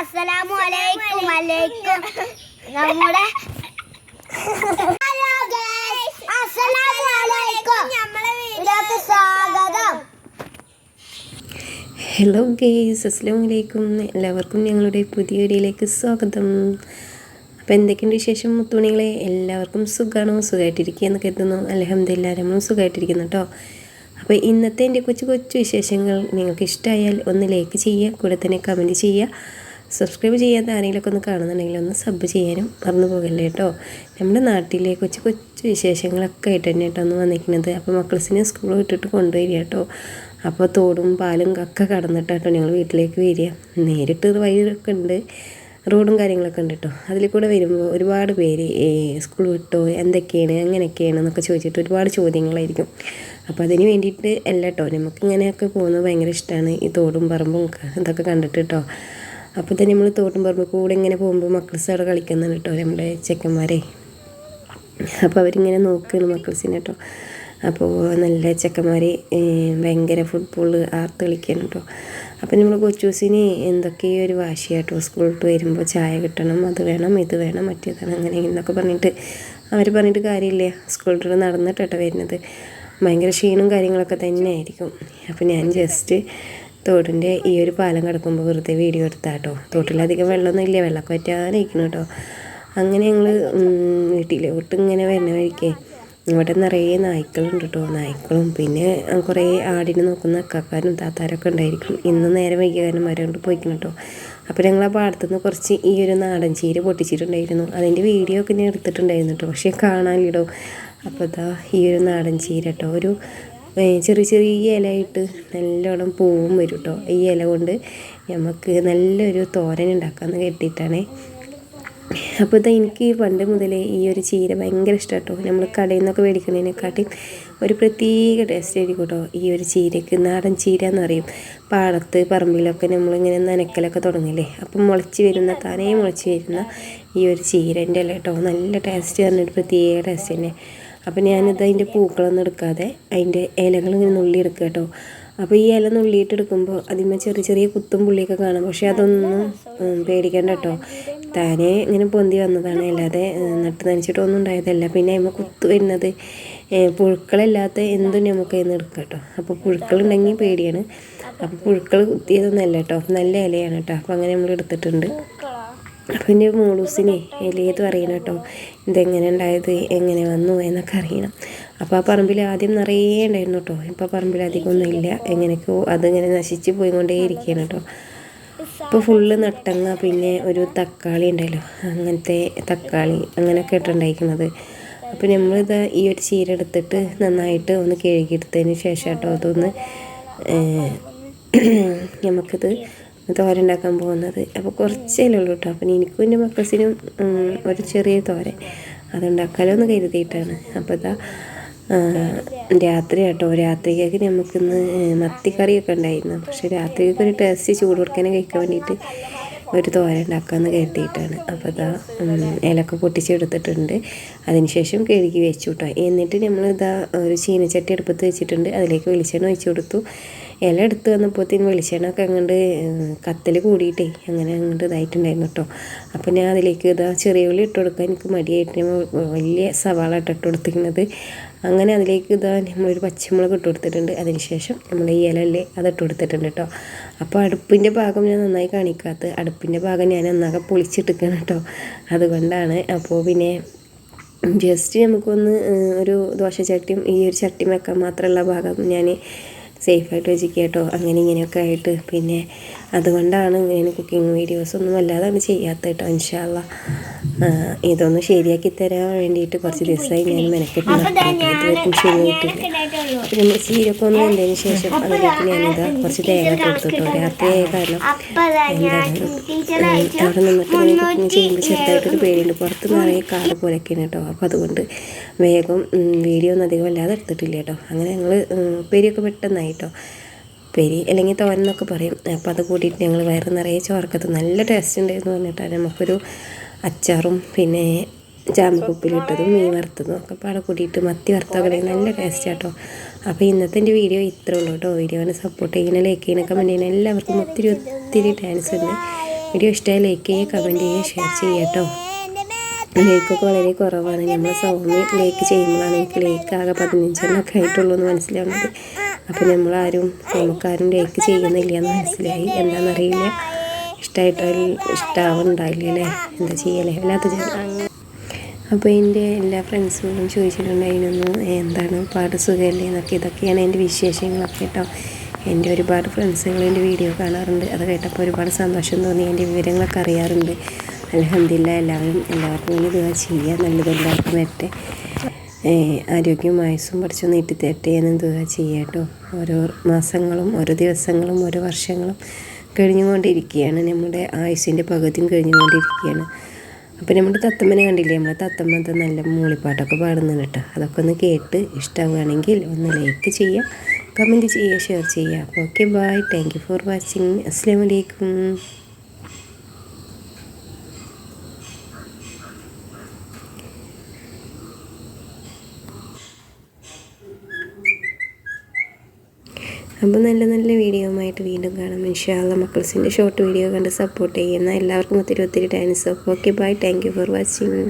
അസ്സലാമു അലൈക്കും അലൈക്കും നമ്മുടെ അസ്സലാമു അലൈക്കും. ഇതിലേക്ക് സ്വാഗതം. ഹലോ ഗേസ് അസ്സാം വലൈക്കും എല്ലാവർക്കും ഞങ്ങളുടെ പുതിയ വീഡിയോയിലേക്ക് സ്വാഗതം. അപ്പോൾ എന്തൊക്കെയുണ്ട് വിശേഷം മുത്തുമണികളെ? എല്ലാവർക്കും സുഖമാണോ സുഖമായിട്ടിരിക്കുക എന്ന് കരുതുന്നു. അലഹമ്മദില്ല നമ്മളും സുഖമായിട്ടിരിക്കുന്നു കേട്ടോ അപ്പോൾ ഇന്നത്തെ എന്റെ കൊച്ചു കൊച്ചു വിശേഷങ്ങൾ നിങ്ങൾക്ക് ഇഷ്ടമായാൽ ഒന്ന് ലൈക്ക് ചെയ്യുക കൂടെ തന്നെ കമന്റ് ചെയ്യുക. സബ്സ്ക്രൈബ് ചെയ്യാത്ത ആരെങ്കിലുമൊക്കെ ഒന്ന് കാണുന്നുണ്ടെങ്കിൽ ഒന്ന് സബ് ചെയ്യാനും മറന്നു പോകല്ലേ കേട്ടോ. നമ്മുടെ നാട്ടിലെ കൊച്ചു കൊച്ചു വിശേഷങ്ങളൊക്കെ ആയിട്ട് തന്നെ കേട്ടോ ഒന്ന് വന്നിരിക്കുന്നത്. അപ്പോൾ മക്കൾസിനെ സ്കൂൾ വിട്ടിട്ട് കൊണ്ടുവരിക കേട്ടോ. അപ്പോൾ തോടും പാലും ഒക്കെ കടന്നിട്ട് കേട്ടോ ഞങ്ങൾ വീട്ടിലേക്ക് വരിക. നേരിട്ട് വഴിയൊക്കെ ഉണ്ട്. റോഡും കാര്യങ്ങളൊക്കെ ഉണ്ട് കേട്ടോ. അതിൽ കൂടെ വരുമ്പോൾ ഒരുപാട് പേര് സ്കൂൾ വിട്ടോ? എന്തൊക്കെയാണ്? എങ്ങനെയൊക്കെയാണ്? എന്നൊക്കെ ചോദിച്ചിട്ട് ഒരുപാട് ചോദ്യങ്ങളായിരിക്കും. അപ്പോൾ അതിന് വേണ്ടിയിട്ട് അല്ല കേട്ടോ. നമുക്ക് ഇങ്ങനെയൊക്കെ പോകുന്നത് ഭയങ്കര ഇഷ്ടമാണ്. ഈ തോടും പറമ്പും ഇതൊക്കെ കണ്ടിട്ട് കേട്ടോ. അപ്പോൾ തന്നെ നമ്മൾ തോട്ടും പറമ്പ് കൂടെ ഇങ്ങനെ പോകുമ്പോൾ മക്കൾസ് അവിടെ കളിക്കുന്നുണ്ട് കേട്ടോ നമ്മുടെ ചെക്കന്മാരെ. അപ്പോൾ അവരിങ്ങനെ നോക്കുകയാണ് മക്കൾസിനെ കേട്ടോ. അപ്പോൾ നല്ല ചെക്കന്മാർ ഭയങ്കര ഫുട്ബോൾ ആർത്ത് കളിക്കുകയാണ് കേട്ടോ. അപ്പോൾ നമ്മൾ കൊച്ചൂസിന് എന്തൊക്കെയോ ഒരു വാശിയാട്ടോ സ്കൂളിൽ വരുമ്പോൾ ചായ കിട്ടണം അത് വേണം ഇത് വേണം മറ്റേതാണ് അങ്ങനെ എന്നൊക്കെ പറഞ്ഞിട്ട് അവർ പറഞ്ഞിട്ട് കാര്യമില്ല. സ്കൂളിൽ നടന്നിട്ടോ വരുന്നത്. ഭയങ്കര ക്ഷീണവും കാര്യങ്ങളൊക്കെ തന്നെ ആയിരിക്കും അപ്പോൾ ഞാൻ ജസ്റ്റ് തോടിന്റെ ഈ ഒരു പാലം കിടക്കുമ്പോൾ വെറുതെ വീഡിയോ എടുത്താൽ കേട്ടോ തോട്ടിലധികം വെള്ളമൊന്നും ഇല്ല. വെള്ളമൊക്കെ പറ്റാനിരിക്കണം കേട്ടോ അങ്ങനെ ഞങ്ങൾ വീട്ടിലോട്ട് ഇങ്ങനെ വരുന്ന വഴിക്കേ ഇവിടെ നിറയെ നായ്ക്കളുണ്ട് കേട്ടോ നായ്ക്കളും പിന്നെ കുറേ ആടിനെ നോക്കുന്ന അക്കാക്കാരും താത്താരൊക്കെ ഉണ്ടായിരിക്കും. ഇന്ന് നേരെ വൈകിയാലും കൊണ്ട് പോയിക്കണം കേട്ടോ അപ്പോൾ ഞങ്ങൾ ആ പാടത്തുനിന്ന് കുറച്ച് ഈ ഒരു നാടൻ ചീര പൊട്ടിച്ചിട്ടുണ്ടായിരുന്നു. അതിന്റെ വീഡിയോ ഒക്കെ ഞാൻ എടുത്തിട്ടുണ്ടായിരുന്നു കേട്ടോ പക്ഷേ കാണാനിടോ അപ്പോൾ ഈ ഒരു നാടൻ ചീര കേട്ടോ ഒരു ചെറിയ ചെറിയ ഇലയിട്ട് നല്ലോണം പൂവും വരും കേട്ടോ ഈ ഇല കൊണ്ട് നമുക്ക് നല്ലൊരു തോരൻ ഉണ്ടാക്കാമെന്ന് കരുതിയിട്ടാണേ. അപ്പോൾ ഇതാ എനിക്ക് പണ്ട് മുതലേ ഈ ഒരു ചീര ഭയങ്കര ഇഷ്ടം കേട്ടോ നമ്മൾ കടയിൽ നിന്നൊക്കെ മേടിക്കുന്നതിനെക്കാട്ടി ഒരു പ്രത്യേക ടേസ്റ്റ് ആയിരിക്കും കേട്ടോ ഈ ഒരു ചീരക്ക്. നാടൻ ചീര എന്ന് പറയും. പാടത്ത് പറമ്പിലൊക്കെ നമ്മളിങ്ങനെ നനക്കലൊക്കെ തുടങ്ങില്ലേ? അപ്പം മുളച്ച് വരുന്ന താനേ മുളച്ച് വരുന്ന ഈ ഒരു ചീരന്റെ അല്ലേ കേട്ടോ നല്ല ടേസ്റ്റ് പറഞ്ഞൊരു പ്രത്യേക ടേസ്റ്റ് തന്നെ. അപ്പോൾ ഞാനിത് അതിന്റെ പൂക്കളൊന്നും എടുക്കാതെ അതിന്റെ ഇലകൾ ഇങ്ങനെ നുള്ളി എടുക്കുക കേട്ടോ അപ്പോൾ ഈ ഇല നുള്ളിയിട്ട് എടുക്കുമ്പോൾ അതിന്മേൽ ചെറിയ ചെറിയ കുത്തും പുള്ളിയൊക്കെ കാണാം. പക്ഷേ അതൊന്നും പേടിക്കേണ്ട കേട്ടോ താനെ ഇങ്ങനെ പൊന്തി വന്നതാണ്. അല്ലാതെ നട്ട് നനച്ചിട്ടൊന്നും ഉണ്ടായതല്ല. പിന്നെ അതിമ്മ കുത്തു വരുന്നത് പുഴുക്കളില്ലാത്ത എന്തും നമുക്ക് അതിൽ നിന്ന് എടുക്കാം കേട്ടോ അപ്പോൾ പുഴുക്കളുണ്ടെങ്കിൽ പേടിയാണ്. അപ്പോൾ പുഴുക്കൾ കുത്തിയതൊന്നുമല്ല കേട്ടോ നല്ല ഇലയാണ് കേട്ടോ അപ്പോൾ അങ്ങനെ നമ്മൾ എടുത്തിട്ടുണ്ട്. എന്റെ മോളൂസിനെ എലിയത് അറിയണം കേട്ടോ. ഇതെങ്ങനെ ഉണ്ടായത് എങ്ങനെ വന്നു എന്നൊക്കെ അറിയണം. അപ്പോൾ ആ പറമ്പിൽ ആദ്യം നിറയെ ഉണ്ടായിരുന്നു കേട്ടോ. ഇപ്പോൾ പറമ്പിൽ അധികമൊന്നും ഇല്ല. എങ്ങനെയൊക്കെയോ അതിങ്ങനെ നശിച്ച് പോയിക്കൊണ്ടേ ഇരിക്കുകയാണ് കേട്ടോ. ഇപ്പോൾ ഫുള്ള് നട്ടങ്ങ പിന്നെ ഒരു തക്കാളി ഉണ്ടല്ലോ. അങ്ങനത്തെ തക്കാളി അങ്ങനെയൊക്കെ ഇട്ടുണ്ടായിരിക്കുന്നത്. അപ്പോൾ നമ്മളിത് ഈ ഒരു ചീര എടുത്തിട്ട് നന്നായിട്ട് ഒന്ന് കഴുകിയെടുത്തതിന് ശേഷം കേട്ടോ അതൊന്ന് നമുക്കിത് തോരൻ പോകുന്നത്. അപ്പോൾ കുറച്ചേ ഉള്ളൂ കേട്ടോ. അപ്പം എനിക്കും എന്റെ മക്കൾസിനും ഒരു ചെറിയ തോരൻ അതുണ്ടാക്കാലോ എന്ന് കരുതിയിട്ടാണ്. അപ്പോൾ ഇതാ രാത്രി കേട്ടോ രാത്രിക്കൊക്കെ നമുക്കിന്ന് മത്തിക്കറിയൊക്കെ ഉണ്ടായിരുന്നു. പക്ഷേ രാത്രിക്കൊക്കെ ഒരു ടേസ്റ്റ് ചൂട് കൊടുക്കാനും കഴിക്കാൻ വേണ്ടിയിട്ട് ഒരു തോര ഉണ്ടാക്കാമെന്ന് കരുതിയിട്ടാണ്. അപ്പോൾ ഇതാ ഇലക്ക പൊട്ടിച്ചെടുത്തിട്ടുണ്ട്. അതിനുശേഷം കഴുകി വെച്ചു കേട്ടോ. എന്നിട്ട് നമ്മളിതാ ഒരു ചീനച്ചട്ടി അടുപ്പത്ത് വെച്ചിട്ടുണ്ട്. അതിലേക്ക് വെളിച്ചെണ്ണ ഒഴിച്ചു കൊടുത്തു. ഇല എടുത്ത് വന്നപ്പോഴത്തേന് വെളിച്ചെണ്ണൊക്കെ അങ്ങോട്ട് കത്തൽ കൂടിയിട്ടേ അങ്ങനെ അങ്ങോട്ട് ഇതായിട്ടുണ്ടായിരുന്നു കേട്ടോ. അപ്പോൾ ഞാൻ അതിലേക്ക് ഇതാ ചെറിയ ഉള്ളി ഇട്ട് കൊടുക്കാൻ എനിക്ക് മടിയായിട്ട് വലിയ സവാള ഇട്ട് കൊടുത്തിരിക്കുന്നത് അങ്ങനെ അതിലേക്ക് ഇതാ നമ്മളൊരു പച്ചമുളക് ഇട്ട് കൊടുത്തിട്ടുണ്ട്. അതിനുശേഷം നമ്മൾ ഈ ഇലല്ലേ അത് ഇട്ട് കൊടുത്തിട്ടുണ്ട് കേട്ടോ. അപ്പോൾ അടുപ്പിന്റെ ഭാഗം ഞാൻ നന്നായി കാണിക്കാത്ത അടുപ്പിന്റെ ഭാഗം ഞാൻ നന്നാകെ പൊളിച്ചിട്ടിരിക്കണം കേട്ടോ. അതുകൊണ്ടാണ് അപ്പോൾ പിന്നെ ജസ്റ്റ് നമുക്കൊന്ന് ഒരു ദോശ ചട്ടിയും ഈ ഒരു ചട്ടിയും വെക്കാൻ മാത്രമുള്ള ഭാഗം ഞാൻ സേഫായിട്ട് വെച്ചിരിക്കുക കേട്ടോ. അങ്ങനെ ഇങ്ങനെയൊക്കെ ആയിട്ട്. പിന്നെ അതുകൊണ്ടാണ് ഇങ്ങനെ കുക്കിംഗ് വീഡിയോസ് ഒന്നും അല്ലാതാണ് ചെയ്യാത്ത കേട്ടോ ഇൻഷാല്ല ഇതൊന്ന് ശരിയാക്കി തരാൻ വേണ്ടിയിട്ട് കുറച്ച് ദിവസമായി ഞാൻ മെനക്കെട്ടും ശരിയായിട്ടില്ല പിന്നെ ചീരൊക്കെ ഒന്ന് വെന്തതിന് ശേഷം അതിലേക്ക് ഞാനിതാ കുറച്ച് തേങ്ങ കൊടുത്തിട്ടോ രാത്രി കാരണം എന്താണ് അവിടെ നിന്നിട്ട് കുക്കിംഗ് ചെയ്യുമ്പോൾ ചെറുതായിട്ടൊരു പേടിയുണ്ട്. പുറത്ത് നിറയെ കാട് പോലെയൊക്കെയാണ് കേട്ടോ. അപ്പോൾ അതുകൊണ്ട് വേഗം വീഡിയോ ഒന്നും അധികം വല്ലാതെ എടുത്തിട്ടില്ല കേട്ടോ. അങ്ങനെ ഞങ്ങൾ ഉപ്പേരിയൊക്കെ പെട്ടെന്നായി. കേട്ടോ. പെരി അല്ലെങ്കിൽ തോരൻ എന്നൊക്കെ പറയും. അപ്പോൾ അത് കൂട്ടിയിട്ട് ഞങ്ങൾ വയറ് നിറയെ ചോർക്കത്ത് നല്ല ടേസ്റ്റ് ഉണ്ടായിരുന്നു പറഞ്ഞിട്ടാണ് നമുക്കൊരു അച്ചാറും പിന്നെ ചാമ്പക്കുപ്പിലിട്ടതും മീൻ വറുത്തതും ഒക്കെ പാടെ കൂട്ടിയിട്ട് മത്തി വറുത്തൊക്കെ നല്ല ടേസ്റ്റ് കേട്ടോ അപ്പോൾ ഇന്നത്തെ എന്റെ വീഡിയോ ഇത്രേ ഉള്ളൂ കേട്ടോ. വീഡിയോനെ സപ്പോർട്ട് ചെയ്യുന്ന ലൈക്ക് ചെയ്യുന്ന കമന്റ് ചെയ്യുന്ന എല്ലാവർക്കും ഒത്തിരി ഒത്തിരി താങ്ക്സ് ഉണ്ട്. വീഡിയോ ഇഷ്ടമായി ലൈക്ക് ചെയ്യുക കമന്റ് ചെയ്യുക ഷെയർ ചെയ്യുക കേട്ടോ. ലൈക്കൊക്കെ വളരെ കുറവാണ്. നമ്മൾ സൗമ്യ ലൈക്ക് ചെയ്യുമ്പോഴാണ് എനിക്ക് ലൈക്ക് ആകെ പതിനഞ്ചെണ്ണൊക്കെ ആയിട്ടുള്ളൂ എന്ന് മനസ്സിലാവുന്നത്. അപ്പോൾ നമ്മളാരും നമുക്കാരും ലൈക്ക് ചെയ്യുന്നില്ല എന്ന് മനസ്സിലായി എന്താണെന്നറിയില്ല ഇഷ്ടമായിട്ട് ഇഷ്ടമാവുന്നുണ്ടാവില്ല അല്ലേ? എന്താ ചെയ്യലേ? അല്ലാത്ത അപ്പോൾ എന്റെ എല്ലാ ഫ്രണ്ട്സുകളും ചോദിച്ചിട്ടുണ്ടായിരുന്നു എന്താണ് പാട് സുഖമല്ലേ എന്നൊക്കെ. ഇതൊക്കെയാണ് എന്റെ വിശേഷങ്ങളൊക്കെ കേട്ടോ. എന്റെ ഒരുപാട് ഫ്രണ്ട്സുകൾ എന്റെ വീഡിയോ കാണാറുണ്ട്. അത് കേട്ടപ്പോൾ ഒരുപാട് സന്തോഷം തോന്നി. എന്റെ വിവരങ്ങളൊക്കെ അറിയാറുണ്ട്. അലഹമില്ല എല്ലാവരും എല്ലാവർക്കും ഇത് ചെയ്യുക. നല്ലത് എല്ലാവർക്കും വരട്ടെ. ആരോഗ്യവും പഠിച്ചു നീട്ടി എന്ന് ഇതുവരെ ചെയ്യുക കേട്ടോ ഓരോ മാസങ്ങളും ഓരോ ദിവസങ്ങളും ഓരോ വർഷങ്ങളും കഴിഞ്ഞുകൊണ്ടിരിക്കുകയാണ്. നമ്മുടെ ആയുസ്സിന്റെ പകുതിയും കഴിഞ്ഞുകൊണ്ടിരിക്കുകയാണ്. അപ്പോൾ നമ്മുടെ തത്തമ്മനെ കണ്ടില്ലേ? നമ്മളെ തത്തമ്മത്തെ നല്ല മൂളിപ്പാട്ടൊക്കെ പാടുന്നുണ്ട് കേട്ടോ. അതൊക്കെ ഒന്ന് കേട്ട് ഇഷ്ടമാണെങ്കിൽ ഒന്ന് ലൈക്ക് ചെയ്യുക കമന്റ് ചെയ്യുക ഷെയർ ചെയ്യുക. Okay bye thank you for watching അസ്സാം വലൈക്കും അപ്പോൾ നല്ല നല്ല വീഡിയോയുമായിട്ട് വീണ്ടും കാണാം. ഇൻഷാല്ല മക്കൾസിന്റെ ഷോർട്ട് വീഡിയോ കണ്ട് സപ്പോർട്ട് ചെയ്യുന്ന എല്ലാവർക്കും ഒത്തിരി ഒത്തിരി thanks okay bye thank you for watching